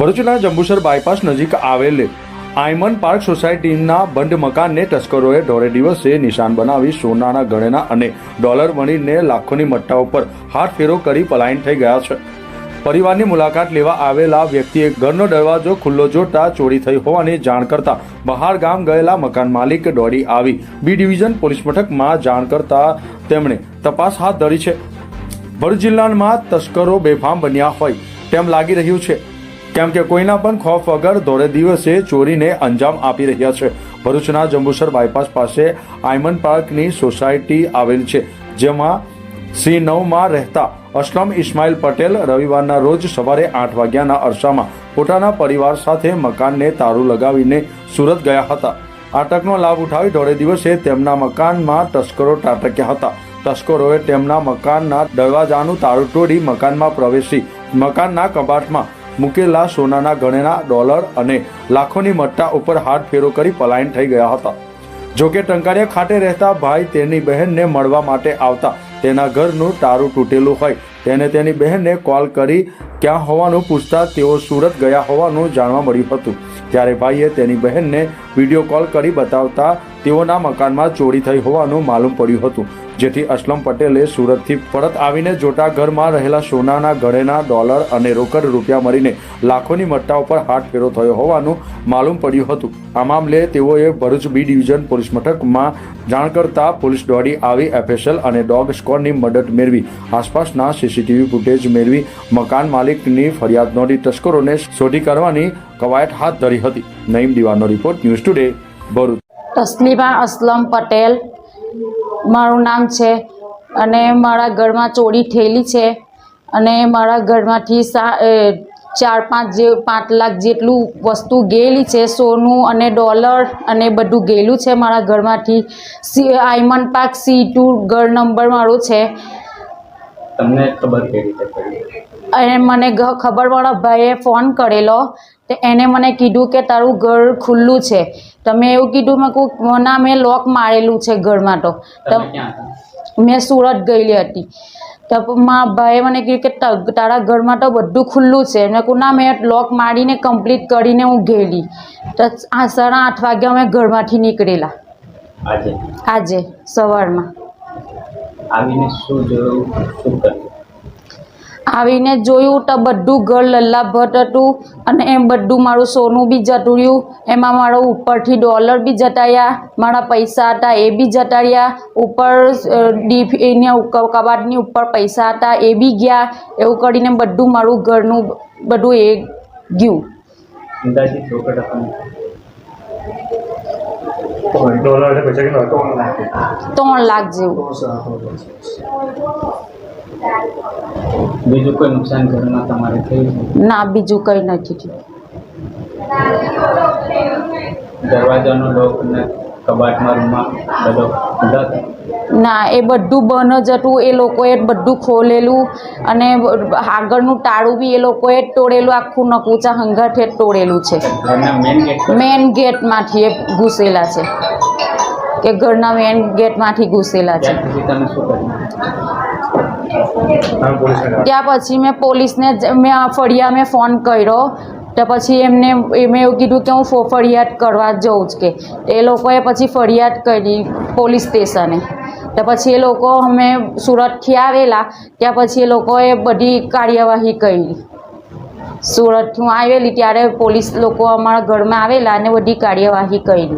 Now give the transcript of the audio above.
ભરૂચના જંબુસર બાયપાસ નજીક આવેલ આયમન પાર્ક સોસાયટીના બંધ મકાનને તસ્કરોએ ઢોરે દિવસે નિશાન બનાવી સોનાના ગણેના અને ડોલર વણીને લાખોની મટ્ટા ઉપર હાથ ફેરો કરી પલાયન થઈ ગયા છે. પરિવારની મુલાકાત લેવા આવેલા વ્યક્તિએ ઘરનો દરવાજો ખુલ્લો જોતા ચોરી થઈ હોવાની જાણ કરતા બહાર ગામ ગયેલા મકાન માલિક દોડી આવી. બી ડિવિઝન પોલીસ મથકમાં જાણ કરતા તેમણે તપાસ હાથ ધરી છે. ભરૂચ જિલ્લામાં તસ્કરો બેફામ બન્યા હોય તેમ લાગી રહ્યું છે. કેમ કે કોઈના પણ ખોફ વગર ધોળે દિવસે ચોરીને અંજામ આપી રહ્યા છે. ભરૂચના જંબુસર બાયપાસ પાસે આયમન પાર્કની સોસાયટી આવેલ છે, જેમાં સી નવમાં રહેતા અસલમ ઇસ્માઇલ પટેલ રવિવારના રોજ સવારે આઠ વાગ્યાના અરસામાં પોતાના પરિવાર સાથે મકાનને તારું લગાવીને સુરત ગયા હતા. આટકનો લાભ ઉઠાવી દોઢે દિવસે તેમના મકાનમાં તસ્કરો ટાટક્યા હતા. તસ્કરોએ તેમના મકાનના દરવાજાનું તાળું તોડી મકાનમાં પ્રવેશી મકાનના કબાટમાં મૂકેલા સોનાના ગણેના ડોલર અને લાખોની મટ્ટા ઉપર હાથ ફેરો કરી પલાયન થઈ ગયા હતા. જોકે ટંકારિયા ખાતે રહેતા ભાઈ તેની બહેનને મળવા માટે આવતા તેના ઘરનું તારું તૂટેલું હોય, તેને તેની બહેનને કોલ કરી ક્યાં હોવાનું પૂછતા તેઓ સુરત ગયા હોવાનું જાણવા મળ્યું હતું. ત્યારે ભાઈએ તેની બહેનને વીડિયો કોલ કરી બતાવતા તેઓના મકાનમાં ચોરી થઈ હોવાનું માલુમ પડ્યું હતું. જેથી અસલમ પટેલે સુરતથી પરત આવીને જોટા ઘરમાં રહેલા સોનાના ઘરેના ડોલર અને રોકડ રૂપિયા મળીને લાખોની મટ્ટા ઉપર હાથ ફેરો થયો હોવાનું માલુમ પડ્યું હતું. આ મામલે તેઓએ ભરૂચ બી ડિવિઝન પોલીસ મથકમાં જાણ કરતા પોલીસ દોડી આવી એફએસએલ અને ડોગ સ્કોડની મદદ મેળવી. આસપાસના સીસીટીવી ફૂટેજ મેળવી મકાન માલિકની ફરિયાદ નોંધી તસ્કરોને શોધી કરવાની કવાયત હાથ ધરી હતી. Naeem દીવાનો report news today, Bharuch. Taslima Aslam Patel. મારું નામ છે અને મારા ઘરમાં ચોરી થયેલી છે અને મારા ઘરમાંથી સા ચાર પાંચ જે, પાંચ લાખ જેટલું વસ્તુ ગયેલી છે, સોનું અને ડોલર અને બધું ગયેલું છે મારા ઘરમાંથી. C Ayman park C two ઘર નંબર મારો છે. તમને ખબર કઈ રીતે પડી? અને મને ખબરવાળા ખબર ભાઈએ ફોન કરેલો તો એને મને કીધું કે તારું ઘર ખુલ્લું છે. તમે એવું કીધું મેં કહું ના મેં લોક મારેલું છે ઘરમાં તો. મેં સુરત ગયેલી હતી. તો મારા ભાઈએ મને કીધું કે તારા ઘરમાં તો બધું ખુલ્લું છે. મેં કહું ના મેં લોક મારીને કમ્પ્લીટ કરીને હું ગયેલી. તો આ સાડા આઠ વાગ્યા અમે ઘરમાંથી નીકળેલા. આજે? આજે સવારમાં. આવીને શું જોયું? શું કર્યું? આવીને જોયું તો બધું ઘર લલ્લાભટ હતું અને એમ બધું મારું સોનું બી જતું રહ્યું એમાં મારો ઉપરથી ડોલર બી જતા મારા પૈસા હતા એ બી જતાડ્યા ઉપર ડીફ ડીપ કબાટની ઉપર પૈસા હતા એ બી ગયા. એવું કરીને બધું મારું ઘરનું બધું એ ગયું. રોકડ રકમ પૈસા કેટલા ત્રણ લાખ ત્રણ લાખ જેવું. બીજું કોઈ નુકસાન ઘરમાં તમારે થયું ના બીજું કંઈ નથી થયું. દરવાજાનો લોક અને કબાટમાં રૂમમાં બધો ના એ બધું બંધ જ હતું. એ લોકોએ બધું ખોલેલું. અને આગળનું ટાળું બી એ લોકોએ તોડેલું. આખું નકુચા હંગાઠે તોડેલું છે. મેઇન મેન ગેટમાંથી એ ઘૂસેલા છે. કે ઘરના મેન ગેટમાંથી ઘૂસેલા છે. ત્યાં પછી મેં પોલીસને મેં ફરિયા ફળિયા મેં ફોન કર્યો. તો પછી એમને મેં એવું કીધું કે હું ફરિયાદ કરવા જઉં જ કે. એ લોકોએ પછી ફરિયાદ કરી પોલીસ સ્ટેશને. તો પછી એ લોકો અમે સુરતથી આવેલા, ત્યાં પછી એ લોકોએ બધી કાર્યવાહી કરી. સુરતથી હું આવેલી, ત્યારે પોલીસ લોકો અમારા ઘરમાં આવેલા અને બધી કાર્યવાહી કરી.